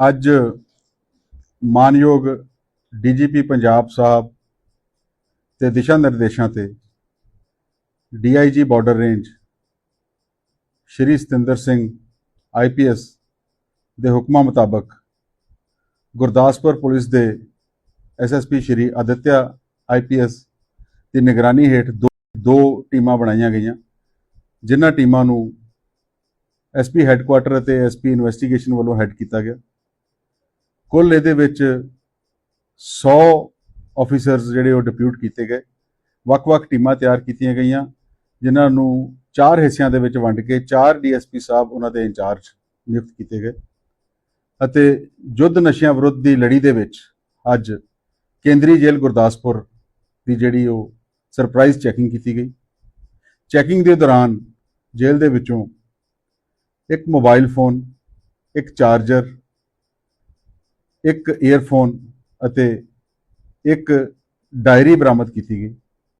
ਅੱਜ ਮਾਨਯੋਗ ਡੀਜੀਪੀ ਪੰਜਾਬ ਸਾਹਿਬ ਤੇ ਦਿਸ਼ਾ ਨਿਰਦੇਸ਼ਾਂ ਤੇ DIG border range Shri Satinder Singh IPS ਦੇ ਹੁਕਮਾਂ ਮੁਤਾਬਕ ਗੁਰਦਾਸਪੁਰ ਪੁਲਿਸ ਦੇ ਐਸਐਸਪੀ ਸ਼੍ਰੀ ਆਦਿਤਿਆ ਆਈਪੀਐਸ ਦੀ ਨਿਗਰਾਨੀ ਹੇਠ ਦੋ ਦੋ ਟੀਮਾਂ ਬਣਾਈਆਂ ਗਈਆਂ, ਜਿਨ੍ਹਾਂ ਟੀਮਾਂ ਨੂੰ ਐਸਪੀ ਹੈੱਡਕੁਆਟਰ ਅਤੇ ਐਸਪੀ ਇਨਵੈਸਟੀਗੇਸ਼ਨ ਵੱਲੋਂ ਹੈੱਡ ਕੀਤਾ ਗਿਆ। ਕੁੱਲ ਇਹਦੇ ਵਿੱਚ 100 ਆਫੀਸਰਸ ਜਿਹੜੇ ਉਹ ਡਿਪਿਊਟ ਕੀਤੇ ਗਏ। ਵੱਖ-ਵੱਖ ਟੀਮਾਂ ਤਿਆਰ ਕੀਤੀਆਂ ਗਈਆਂ, ਜਿਨ੍ਹਾਂ ਨੂੰ ਚਾਰ ਹਿੱਸਿਆਂ ਦੇ ਵਿੱਚ ਵੰਡ ਕੇ ਚਾਰ ਡੀਐਸਪੀ ਸਾਹਿਬ ਉਹਨਾਂ ਦੇ ਇੰਚਾਰਜ ਨਿਯੁਕਤ ਕੀਤੇ ਗਏ ਅਤੇ ਯੁੱਧ ਨਸ਼ਿਆਂ ਵਿਰੁੱਧ ਦੀ ਲੜੀ ਦੇ ਵਿੱਚ ਅੱਜ ਕੇਂਦਰੀ ਜੇਲ੍ਹ ਗੁਰਦਾਸਪੁਰ ਦੀ ਜਿਹੜੀ ਉਹ ਸਰਪ੍ਰਾਈਜ਼ ਚੈਕਿੰਗ ਕੀਤੀ ਗਈ। ਚੈਕਿੰਗ ਦੇ ਦੌਰਾਨ ਜੇਲ੍ਹ ਦੇ ਵਿੱਚੋਂ ਇੱਕ ਮੋਬਾਈਲ ਫੋਨ ਇੱਕ ਚਾਰਜਰ ਇੱਕ ਈਅਰਫੋਨ ਅਤੇ ਇੱਕ ਡਾਇਰੀ ਬਰਾਮਦ ਕੀਤੀ ਗਈ।